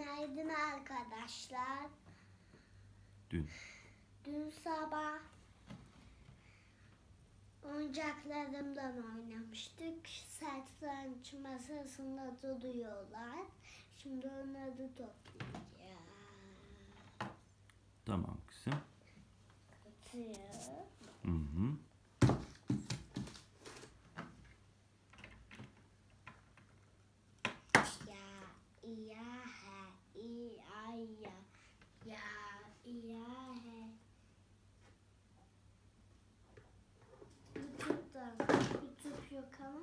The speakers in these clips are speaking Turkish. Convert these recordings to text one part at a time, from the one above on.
Günaydın arkadaşlar. Dün. Dün sabah oyuncaklarımdan oynamıştık. Satranç masasında duruyorlar. Şimdi onları toplayacağız. Tamam kızım. Kutuyu. Hı hı. ya ya ya he. YouTube'da YouTube yok ama.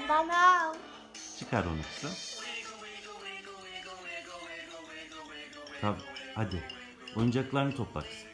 Ondan al. Çıkar onu kızım. Tabii hadi. Oyuncaklarını topla kızım.